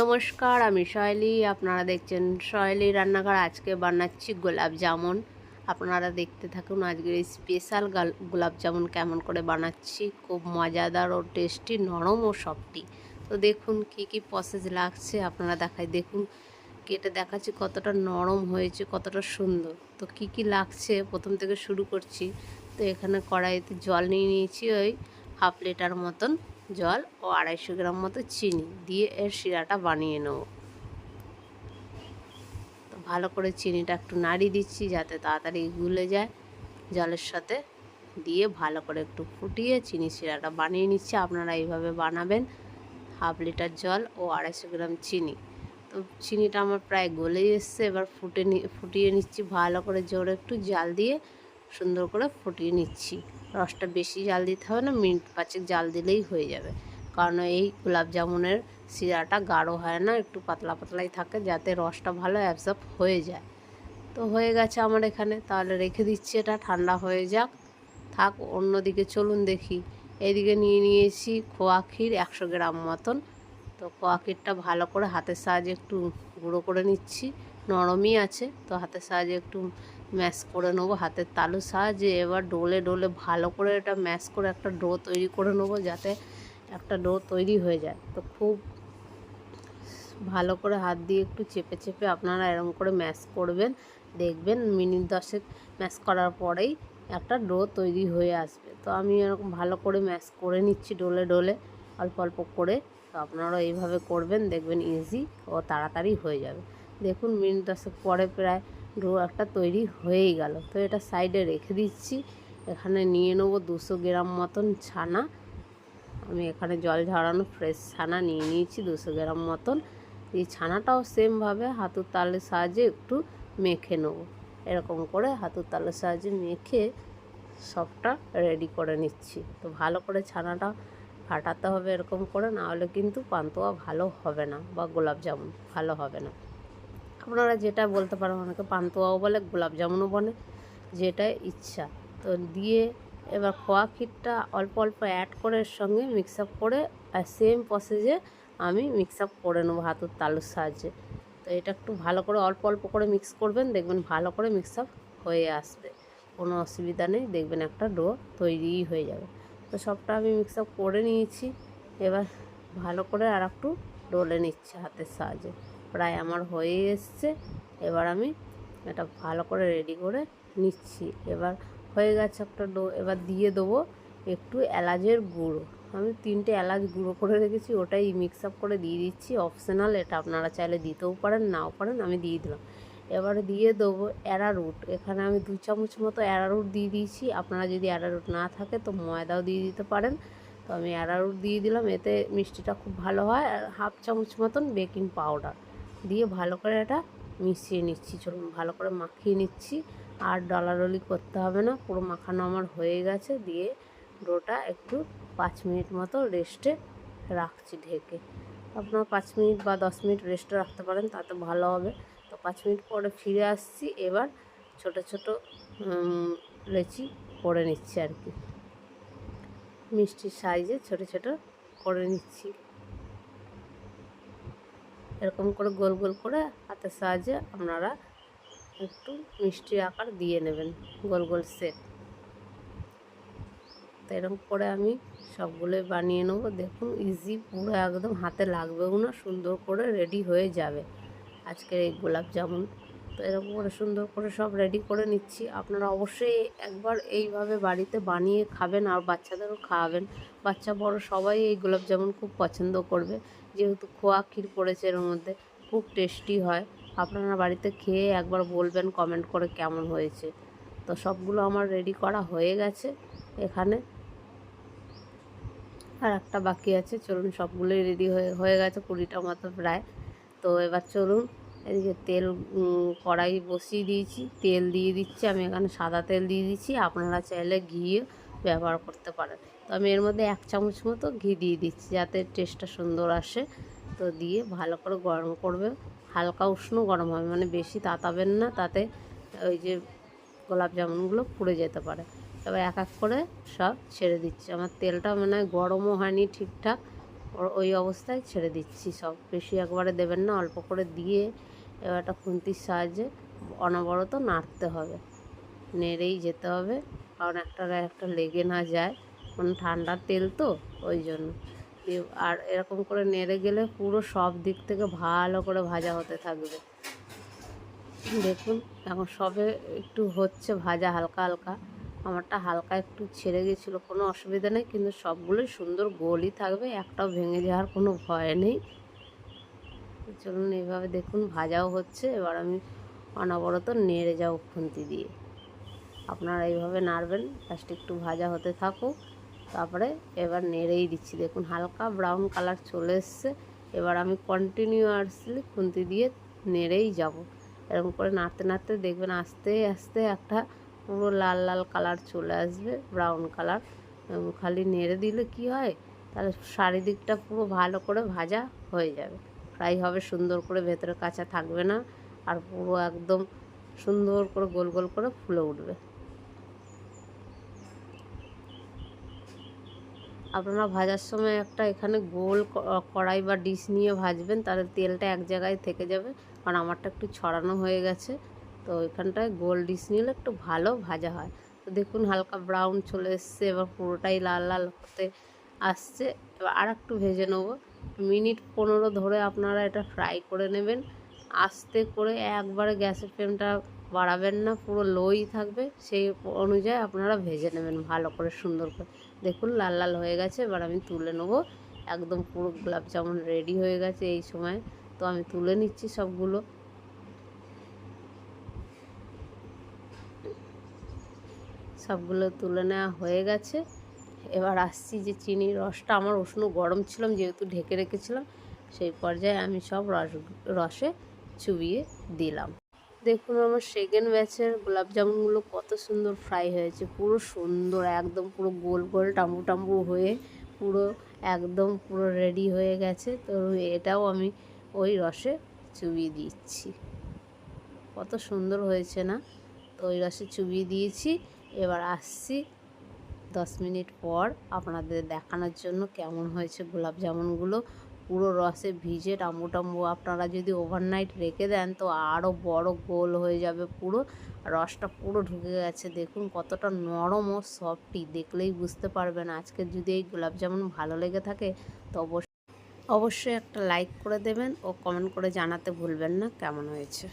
নমস্কার, আমি শৈলী। আপনারা দেখছেন শৈলী রান্নাঘর। আজকে বানাচ্ছি গোলাপ জামুন। আপনারা দেখতে থাকুন আজকের স্পেশাল গোলাপ জামুন কেমন করে বানাচ্ছি। খুব মজাদার ও টেস্টি নরম ও সফটি। তো দেখুন কি কি প্রসেস লাগছে আপনারা দেখাই। দেখুন, কেটে দেখাচ্ছি কতটা নরম হয়েছে, কতটা সুন্দর। তো কি কি লাগছে? প্রথম থেকে শুরু করছি। তো এখানে কড়াইতে জল নিয়ে নিয়েছি ওই হাফ লিটার মতন। জল ও আড়াইশো গ্রাম মতো চিনি দিয়ে এর শিরাটা বানিয়ে নেব। তো ভালো করে চিনিটা একটু নাড়িয়ে দিচ্ছি যাতে তাড়াতাড়ি গুলে যায়। জলের সাথে দিয়ে ভালো করে একটু ফুটিয়ে চিনি শিরাটা বানিয়ে নিচ্ছি। আপনারা এইভাবে বানাবেন। হাফ লিটার জল ও আড়াইশো গ্রাম চিনি। তো চিনিটা আমার প্রায় গলেই এসছে। এবার ফুটে ফুটিয়ে নিচ্ছি। ভালো করে জোরে একটু জাল দিয়ে সুন্দর করে ফুটিয়ে নিচ্ছি। রসটা বেশি জাল দিতে হবে না, মিনিট পাঁচেক জাল দিলেই হয়ে যাবে। কারণ এই গোলাপ জামুনের শিরাটা গাঢ় হয় না, একটু পাতলা পাতলাই থাকে, যাতে রসটা ভালো অ্যাবজর্ব হয়ে যায়। তো হয়ে গেছে আমার এখানে, তাহলে রেখে দিচ্ছি এটা, ঠান্ডা হয়ে যাক। থাক, অন্যদিকে চলুন দেখি। এদিকে নিয়ে নিয়েছি খোয়া ক্ষীর একশো গ্রাম মতন। তো খোয়া ক্ষীরটা ভালো করে হাতের সাহায্যে একটু গুঁড়ো করে নিচ্ছি, নরমই আছে। তো হাতের সাহায্যে একটু ম্যাশ করে নেব, হাতের তালুর সাহায্যে এবার ডোলে ডোলে ভালো করে এটা ম্যাশ করে একটা ডো তৈরি করে নেব যাতে একটা ডো তৈরি হয়ে যায়। তো খুব ভালো করে হাত দিয়ে একটু চেপে চেপে আপনারা এরকম করে ম্যাশ করবেন, দেখবেন মিনিট দশেক ম্যাশ করার পরেই একটা ডো তৈরি হয়ে আসবে। তো আমি এরকম ভালো করে ম্যাশ করে নিচ্ছি ডোলে ডোলে, অল্প অল্প করে। তো আপনারাও এইভাবে করবেন, দেখবেন ইজি ও তাড়াতাড়ি হয়ে যাবে। দেখুন মিনিট দশেক পরে প্রায় ডো একটা তৈরি হয়েই গেল। তো এটা সাইডে রেখে দিচ্ছি। এখানে নিয়ে নেব দুশো গ্রাম মতন ছানা। আমি এখানে জল ঝরানো ফ্রেশ ছানা নিয়ে নিয়েছি দুশো গ্রাম মতন। এই ছানাটাও সেমভাবে হাতুর তালের সাহায্যে একটু মেখে নেব। এরকম করে হাতুর তালের সাহায্যে মেখে সবটা রেডি করে নিচ্ছি। তো ভালো করে ছানাটা ফাটাতে হবে এরকম করে, না হলে কিন্তু পান্তুয়া ভালো হবে না বা গোলাপ জামুন ভালো হবে না। আপনারা যেটা বলতে পারেন, অনেকে পান্তুয়াও বলে গোলাপ জামুনও বলে, যেটা ইচ্ছা। তো দিয়ে এবার খোয়া ক্ষীরটা অল্প অল্প অ্যাড করে সঙ্গে মিক্স আপ করে, আর সেম প্রসেসে আমি মিক্স আপ করে নেব হাতুর তালুর সাহায্যে। তো এটা একটু ভালো করে অল্প অল্প করে মিক্স করবেন, দেখবেন ভালো করে মিক্স আপ হয়ে আসবে। কোনো অসুবিধা নেই, দেখবেন একটা ডো তৈরিই হয়ে যাবে। তো সবটা আমি মিক্স আপ করে নিয়েছি। এবার ভালো করে আর একটু ডলে নিচ্ছে হাতের সাহায্যে। প্রায় আমার হয়ে এসছে। এবার আমি এটা ভালো করে রেডি করে নিচ্ছি। এবার হয়ে গেছে একটা ডো, এবার দিয়ে দেবো একটু এলাচের গুঁড়ো। আমি তিনটে এলাচ গুঁড়ো করে রেখেছি, ওটাই মিক্স আপ করে দিয়ে দিচ্ছি। অপশনাল এটা আপনারা চাইলে দিতেও পারেন, নাও পারেন, আমি দিয়ে দিলাম। এবারে দিয়ে দেবো অ্যারারুট এখানে আমি দু চামচ মতো অ্যারারুট দিয়ে দিয়েছি। আপনারা যদি অ্যারারুট না থাকে তো ময়দাও দিয়ে দিতে পারেন। তো আমি অ্যারারুট দিয়ে দিলাম, এতে মিষ্টিটা খুব ভালো হয়। আর হাফ চামচ মতন বেকিং পাউডার দিয়ে ভালো করে এটা মিশিয়ে নিচ্ছি চলুন ভালো করে মাখিয়ে নিচ্ছি। আর ডলাডলি করতে হবে না, পুরো মাখানো আমার হয়ে গেছে, দিয়ে ডোটা একটু পাঁচ মিনিট মতো রেস্টে রাখছি ঢেকে। আপনার পাঁচ মিনিট বা দশ মিনিট রেস্টে রাখতে পারেন, তাতে ভালো হবে। তো পাঁচ মিনিট পরে ফিরে আসছি, এবার ছোট ছোট লেচি করে নিচ্ছি আর কি। মিষ্টির সাইজে ছোট ছোট করে নিচ্ছি। এরকম করে গোল গোল করে হাতের সাহায্যে আপনারা একটু মিষ্টির আকার দিয়ে নেবেন, গোল গোল সেট তো এরকম করে আমি সবগুলোই বানিয়ে নেব। দেখুন ইজি পুরো একদম হাতে লাগবেও না, সুন্দর করে রেডি হয়ে যাবে। আজকের এই গোলাপ জামুন। তো এরকম করে সুন্দর করে সব রেডি করে নিচ্ছি। আপনারা অবশ্যই একবার এইভাবে বাড়িতে বানিয়ে খাবেন, আর বাচ্চাদেরও খাওয়াবেন। বাচ্চা, বড় সবাই এই গোলাপ জামুন খুব পছন্দ করবে। যেহেতু খোয়া ক্ষীর পড়েছে এর মধ্যে, খুব টেস্টি হয়। আপনারা বাড়িতে খেয়ে একবার বলবেন কমেন্ট করে কেমন হয়েছে। তো সবগুলো আমার রেডি করা হয়ে গেছে এখানে। আর একটা বাকি আছে, চলুন সবগুলোই রেডি হয়ে হয়ে গেছে কুড়িটা মতো প্রায়। তো এবার চলুন এদিকে তেল কড়াই বসিয়ে দিয়েছি, তেল দিয়ে দিচ্ছি, আমি এখানে সাদা তেল দিয়ে দিচ্ছি। আপনারা চাইলে ঘি ব্যবহার করতে পারেন। তো আমি এর মধ্যে এক চামচ মতো ঘি দিয়ে দিচ্ছি যাতে টেস্টটা সুন্দর আসে। তো দিয়ে ভালো করে গরম করবে। হালকা উষ্ণ গরম হবে মানে বেশি তাতাবেন না, তাতে ওই যে গোলাপ জামুনগুলো পুড়ে যেতে পারে। এবার এক এক করে সব ছেড়ে দিচ্ছি। আমার তেলটা মানে গরমও হয়নি ঠিকঠাক ওই অবস্থায় ছেড়ে দিচ্ছি সব। বেশি একবারে দেবেন না, অল্প করে দিয়ে এবার একটা খুন্তির সাহায্যে অনবরত নাড়তে হবে। নেড়েই যেতে হবে। কারণ একটা গায়ে একটা লেগে না যায়। কারণ ঠান্ডার তেল তো, ওই জন্য। আর এরকম করে নেড়ে গেলে পুরো সব দিক থেকে ভালো করে ভাজা হতে থাকবে। দেখুন, এখন সবে একটু হচ্ছে ভাজা হালকা হালকা। আমারটা হালকা একটু ছেড়ে গেছিল, কোনো অসুবিধা নেই, কিন্তু সবগুলোই সুন্দর গোলই থাকবে, একটাও ভেঙে যাওয়ার কোনো ভয় নেই। চলুন এইভাবে দেখুন, ভাজাও হচ্ছে। এবার আমি অনবরত নেড়ে যাও খুন্তি দিয়ে। আপনারা এইভাবে নাড়বেন জাস্ট একটু ভাজা হতে থাকুক। তারপরে এবার নেড়েই দিচ্ছি। দেখুন, হালকা ব্রাউন কালার চলে এসছে। এবার আমি কন্টিনিউয়াসলি খুন্তি দিয়ে নেড়েই যাব। এরকম করে নাড়তে নাড়তে দেখবেন আস্তে আস্তে একটা পুরো লাল লাল কালার চলে আসবে ব্রাউন কালার খালি নেড়ে দিলে কি হয়? তাহলে চারিদিকটা পুরো ভালো করে ভাজা হয়ে যাবে। ফ্রাই হবে সুন্দর করে ভেতরে কাঁচা থাকবে না। আর পুরো একদম সুন্দর করে গোল গোল করে ফুলে উঠবে। আপনারা ভাজার সময় একটা এখানে গোল কড়াই বা ডিশ নিয়ে ভাজবেন, তাহলে তেলটা এক জায়গায় থেকে যাবে। কারণ আমারটা একটু ছড়ানো হয়ে গেছে, তো এখানটায় গোল ডিশ নিলে একটু ভালো ভাজা হয়। তো দেখুন হালকা ব্রাউন চলে এসছে, এবার পুরোটাই লাল লাল হতে আসছে। এবার আর একটু ভেজে নেব। মিনিট পনেরো ধরে আপনারা এটা ফ্রাই করে নেবেন। আস্তে করে একবারে গ্যাসের ফ্লেমটা বাড়াবেন না, পুরো লোই থাকবে। সেই অনুযায়ী আপনারা ভেজে নেবেন ভালো করে, সুন্দর করে। দেখুন লাল লাল হয়ে গেছে, এবার আমি তুলে নেব। একদম পুরো গোলাপ জামুন রেডি হয়ে গেছে এই সময়। তো আমি তুলে নিচ্ছি সবগুলো। সবগুলো তুলে নেওয়া হয়ে গেছে। এবার আসছি যে চিনির রসটা, আমার উষ্ণ গরম ছিলাম, যেহেতু ঢেকে রেখেছিলাম, সেই পর্যায়ে আমি সব রস, রসে চুবিয়ে দিলাম। দেখুন আমার সেকেন্ড ব্যাচের গোলাপ জামুনগুলো কত সুন্দর ফ্রাই হয়েছে, পুরো সুন্দর, একদম পুরো গোল গোল টাম্বু টাম্বু হয়ে পুরো, একদম পুরো রেডি হয়ে গেছে। তো এটাও আমি ওই রসে চুবিয়ে দিচ্ছি। কত সুন্দর হয়েছে না? তো ওই রসে চুবিয়ে দিয়েছি। এবার আসছি দশ মিনিট পর আপনাদের দেখানোর জন্য কেমন হয়েছে গোলাপ জামুনগুলো। পুরো রসে ভিজে টাম্বু টাম্বু। আপনারা যদি ওভারনাইট রেখে দেন তো আরও বড় গোল হয়ে যাবে পুরো। রসটা পুরো ঢুকে গেছে। দেখুন কতটা নরম ও সফটি দেখলেই বুঝতে পারবেন আজকে যদি এই গোলাপ জামুন ভালো লেগে থাকে তো অবশ্যই অবশ্যই একটা লাইক করে দেবেন ও কমেন্ট করে জানাতে ভুলবেন না। কেমন হয়েছে?